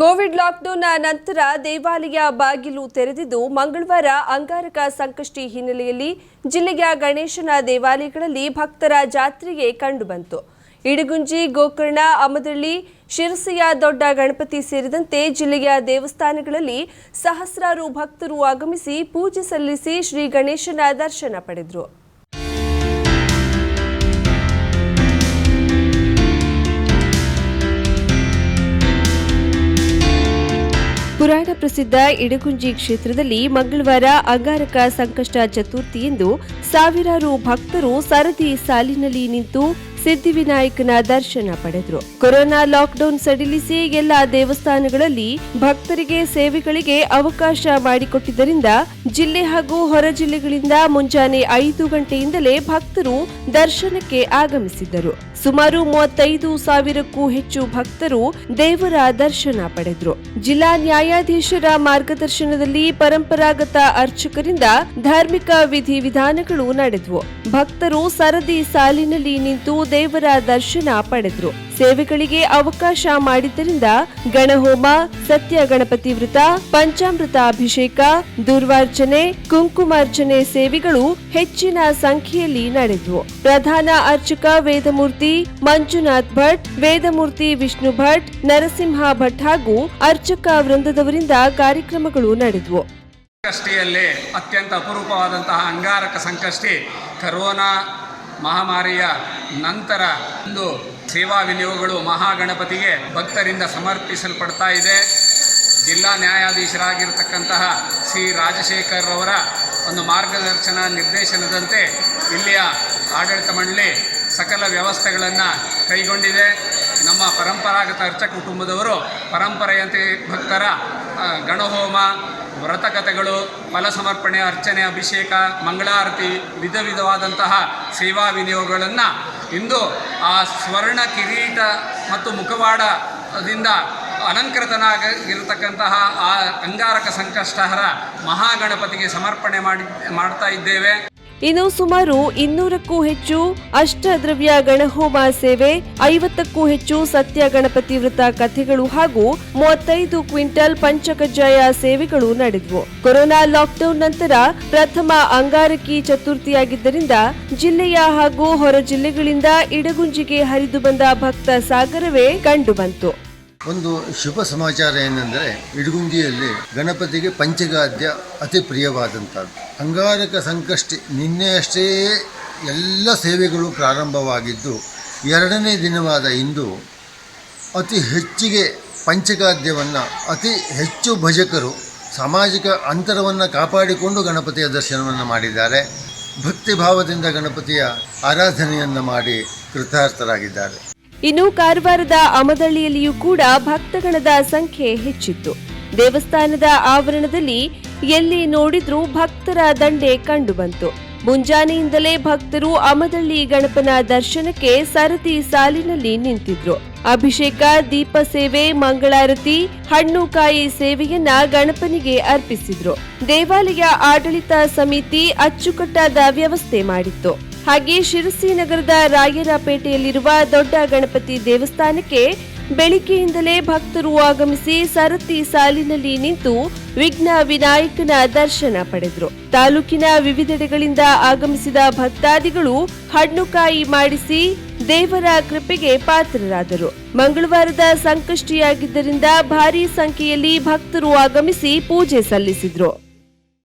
Covid lockdown ನಂತರ ದೇವಾಲಯ ಬಾಗಿಲು ತೆರೆದಿದ್ದು ಮಂಗಳವಾರ ಅಂಗಾರಕ ಸಂಕಷ್ಟಿ ಹಿನ್ನೆಲೆಯಲ್ಲಿ ಜಿಲ್ಲೆಯ ಗಣೇಶನ ದೇವಾಲಯಗಳಲ್ಲಿ ಭಕ್ತರ ಜಾತ್ರೆಗೆ ಕಂಡುಬಂತು ಇಡಗುಂಜಿ, ಗೋಕರ್ಣ, ಅಮದಳ್ಳಿ, ಶಿರಸಿಯ ದೊಡ್ಡ ಗಣಪತಿ ಸೇರಿದಂತೆ ಜಿಲ್ಲೆಯ ದೇವಸ್ಥಾನಗಳಲ್ಲಿ ಸಹಸ್ರಾರು ಭಕ್ತರು ಆಗಮಿಸಿ ಪೂಜೆ ಸಲ್ಲಿಸಿ ಶ್ರೀ ಗಣೇಶನ ದರ್ಶನ ಪಡೆದರು. ಪುರಾಣ ಪ್ರಸಿದ್ಧ ಇಡಗುಂಜಿ ಕ್ಷೇತ್ರದಲ್ಲಿ ಮಂಗಳವಾರ ಅಂಗಾರಕ ಸಂಕಷ್ಟ ಚತುರ್ಥಿ ಎಂದು ಸಾವಿರಾರು ಭಕ್ತರು ಸರದಿ ಸಾಲಿನಲ್ಲಿ ನಿಂತು ಸಿದ್ಧಿವಿನಾಯಕನ ದರ್ಶನ ಪಡೆದರು. ಕೊರೋನಾ ಲಾಕ್ಡೌನ್ ಸಡಿಲಿಸಿ ಎಲ್ಲ ದೇವಸ್ಥಾನಗಳಲ್ಲಿ ಭಕ್ತರಿಗೆ ಸೇವೆಗಳಿಗೆ ಅವಕಾಶ ಮಾಡಿಕೊಟ್ಟಿದ್ದರಿಂದ ಜಿಲ್ಲೆ ಹಾಗೂ ಹೊರ ಜಿಲ್ಲೆಗಳಿಂದ ಮುಂಜಾನೆ ಐದು ಗಂಟೆಯಿಂದಲೇ ಭಕ್ತರು ದರ್ಶನಕ್ಕೆ ಆಗಮಿಸಿದ್ದರು. ಸುಮಾರು ಮೂವತ್ತೈದು ಸಾವಿರಕ್ಕೂ ಹೆಚ್ಚು ಭಕ್ತರು ದೇವರ ದರ್ಶನ ಪಡೆದರು. ಜಿಲ್ಲಾ ನ್ಯಾಯಾಧೀಶರ ಮಾರ್ಗದರ್ಶನದಲ್ಲಿ ಪರಂಪರಾಗತ ಅರ್ಚಕರಿಂದ ಧಾರ್ಮಿಕ ವಿಧಿವಿಧಾನಗಳು ನಡೆದವು. ಭಕ್ತರು ಸರದಿ ಸಾಲಿನಲ್ಲಿ ನಿಂತು ದೇವರ ದರ್ಶನ ಪಡೆದರು. ಸೇವೆಗಳಿಗೆ ಅವಕಾಶ ಮಾಡಿದ್ದರಿಂದ ಗಣಹೋಮ, ಸತ್ಯ ಗಣಪತಿ ವೃತ ಪಂಚಾಮೃತ ಅಭಿಷೇಕ, ದುರ್ವಾರ್ಚನೆ, ಕುಂಕುಮಾರ್ಚನೆ ಸೇವೆಗಳು ಹೆಚ್ಚಿನ ಸಂಖ್ಯೆಯಲ್ಲಿ ನಡೆದವು ಪ್ರಧಾನ ಅರ್ಚಕ ವೇದಮೂರ್ತಿ ಮಂಜುನಾಥ್ ಭಟ್, ವೇದಮೂರ್ತಿ ವಿಷ್ಣು ಭಟ್, ನರಸಿಂಹ ಭಟ್ ಹಾಗೂ ಅರ್ಚಕ ವೃಂದದವರಿಂದ ಕಾರ್ಯಕ್ರಮಗಳು ನಡೆದವು. ಸಂಕಷ್ಟಿಯಲ್ಲಿ ಅತ್ಯಂತ ಅಪರೂಪವಾದಂತಹ ಅಂಗಾರಕ ಸಂಕಷ್ಟಿ ಕರೋನಾ ಮಹಾಮಾರಿಯ ನಂತರ ಒಂದು ಸೇವಾ ವಿನಿಯೋಗಗಳು ಮಹಾಗಣಪತಿಗೆ ಭಕ್ತರಿಂದ ಸಮರ್ಪಿಸಲ್ಪಡ್ತಾ ಇದೆ. ಜಿಲ್ಲಾ ನ್ಯಾಯಾಧೀಶರಾಗಿರ್ತಕ್ಕಂತಹ ಸಿ ರಾಜಶೇಖರ್ ಅವರ ಒಂದು ಮಾರ್ಗದರ್ಶನ ನಿರ್ದೇಶನದಂತೆ ಇಲ್ಲಿಯ ಆಡಳಿತ ಮಂಡಳಿ ಸಕಲ ವ್ಯವಸ್ಥೆಗಳನ್ನು ಕೈಗೊಂಡಿದೆ. ನಮ್ಮ ಪರಂಪರಾಗತ ಅರ್ಚ ಕುಟುಂಬದವರು ಪರಂಪರೆಯಂತೆ ಭಕ್ತರ ಗಣಹೋಮ ವ್ರತಕಥೆಗಳು ಫಲ ಸಮರ್ಪಣೆ ಅರ್ಚನೆ, ಅಭಿಷೇಕ, ಮಂಗಳಾರತಿ ವಿಧ ವಿಧವಾದಂತಹ ಸೇವಾ ವಿನಿಯೋಗಗಳನ್ನು ಇಂದು ಆ ಸ್ವರ್ಣ ಕಿರೀಟ ಮತ್ತು ಮುಖವಾಡದಿಂದ ಅಲಂಕೃತನಾಗಿರತಕ್ಕಂತಹ ಆ ಅಂಗಾರಕ ಸಂಕಷ್ಟಹರ ಮಹಾಗಣಪತಿಗೆ ಸಮರ್ಪಣೆ ಮಾಡಿ, ಮಾಡ್ತಾ ಇದ್ದೇವೆ. ಇನ್ನು ಸುಮಾರು ಇನ್ನೂರಕ್ಕೂ ಹೆಚ್ಚು ಅಷ್ಟದ್ರವ್ಯ ಗಣಹೋಮ ಸೇವೆ, ಐವತ್ತಕ್ಕೂ ಹೆಚ್ಚು ಸತ್ಯ ಗಣಪತಿ ವೃತ್ತ ಕಥೆಗಳು ಹಾಗೂ ಮೂವತ್ತೈದು ಕ್ವಿಂಟಲ್ ಪಂಚಕಜ್ಜಾಯ ಸೇವೆಗಳು ನಡೆದವು. ಕೊರೋನಾ ಲಾಕ್ಡೌನ್ ನಂತರ ಪ್ರಥಮ ಅಂಗಾರಕಿ ಚತುರ್ಥಿಯಾಗಿದ್ದರಿಂದ ಜಿಲ್ಲೆಯ ಹಾಗೂ ಹೊರ ಜಿಲ್ಲೆಗಳಿಂದ ಇಡಗುಂಜಿಗೆ ಹರಿದು ಬಂದ ಭಕ್ತ ಸಾಗರವೇ ಕಂಡುಬಂತು ಒಂದು ಶುಭ ಸಮಾಚಾರ ಏನೆಂದರೆ ಇಡಗುಂಜಿಯಲ್ಲಿ ಗಣಪತಿಗೆ ಪಂಚಗಾದ್ಯ ಅತಿ ಪ್ರಿಯವಾದಂಥದ್ದು. ಅಂಗಾರಕ ಸಂಕಷ್ಟಿ ನಿನ್ನೆಯಷ್ಟೇ ಎಲ್ಲ ಸೇವೆಗಳು ಪ್ರಾರಂಭವಾಗಿದ್ದು, ಎರಡನೇ ದಿನವಾದ ಇಂದು ಅತಿ ಹೆಚ್ಚಿಗೆ ಪಂಚಗಾದ್ಯವನ್ನು ಅತಿ ಹೆಚ್ಚು ಭಜಕರು ಸಾಮಾಜಿಕ ಅಂತರವನ್ನು ಕಾಪಾಡಿಕೊಂಡು ಗಣಪತಿಯ ದರ್ಶನವನ್ನು ಮಾಡಿದ್ದಾರೆ. ಭಕ್ತಿ ಭಾವದಿಂದ ಗಣಪತಿಯ ಆರಾಧನೆಯನ್ನು ಮಾಡಿ ಕೃತಾರ್ಥರಾಗಿದ್ದಾರೆ. ಇನ್ನು ಕಾರವಾರದ ಅಮದಳ್ಳಿಯಲ್ಲಿಯೂ ಕೂಡ ಭಕ್ತಗಣದ ಸಂಖ್ಯೆ ಹೆಚ್ಚಿತ್ತು. ದೇವಸ್ಥಾನದ ಆವರಣದಲ್ಲಿ ಎಲ್ಲಿ ನೋಡಿದ್ರೂ ಭಕ್ತರ ದಂಡೆ ಕಂಡುಬಂತು. ಮುಂಜಾನೆಯಿಂದಲೇ ಭಕ್ತರು ಅಮದಳ್ಳಿ ಗಣಪನ ದರ್ಶನಕ್ಕೆ ಸರತಿ ಸಾಲಿನಲ್ಲಿ ನಿಂತಿದ್ರು. ಅಭಿಷೇಕ, ದೀಪ ಸೇವೆ, ಮಂಗಳಾರತಿ, ಹಣ್ಣು ಕಾಯಿ ಸೇವೆಯನ್ನ ಗಣಪನಿಗೆ ಅರ್ಪಿಸಿದ್ರು. ದೇವಾಲಯ ಆಡಳಿತ ಸಮಿತಿ ಅಚ್ಚುಕಟ್ಟಾದ ವ್ಯವಸ್ಥೆ ಮಾಡಿತ್ತು. ಹಾಗೆ ಶಿರಸಿ ನಗರದ ರಾಯರಪೇಟೆಯಲ್ಲಿರುವ ದೊಡ್ಡ ಗಣಪತಿ ದೇವಸ್ಥಾನಕ್ಕೆ ಬೆಳಿಗ್ಗೆಯಿಂದಲೇ ಭಕ್ತರು ಆಗಮಿಸಿ ಸರತಿ ಸಾಲಿನಲ್ಲಿ ನಿಂತು ವಿಘ್ನ ವಿನಾಯಕನ ದರ್ಶನ ಪಡೆದರು. ತಾಲೂಕಿನ ವಿವಿಧೆಡೆಗಳಿಂದ ಆಗಮಿಸಿದ ಭಕ್ತಾದಿಗಳು ಹಣ್ಣುಕಾಯಿ ಮಾಡಿಸಿ ದೇವರ ಕೃಪೆಗೆ ಪಾತ್ರರಾದರು. ಮಂಗಳವಾರದ ಸಂಕಷ್ಟಿಯಾಗಿದ್ದರಿಂದ ಭಾರೀ ಸಂಖ್ಯೆಯಲ್ಲಿ ಭಕ್ತರು ಆಗಮಿಸಿ ಪೂಜೆ ಸಲ್ಲಿಸಿದ್ರು.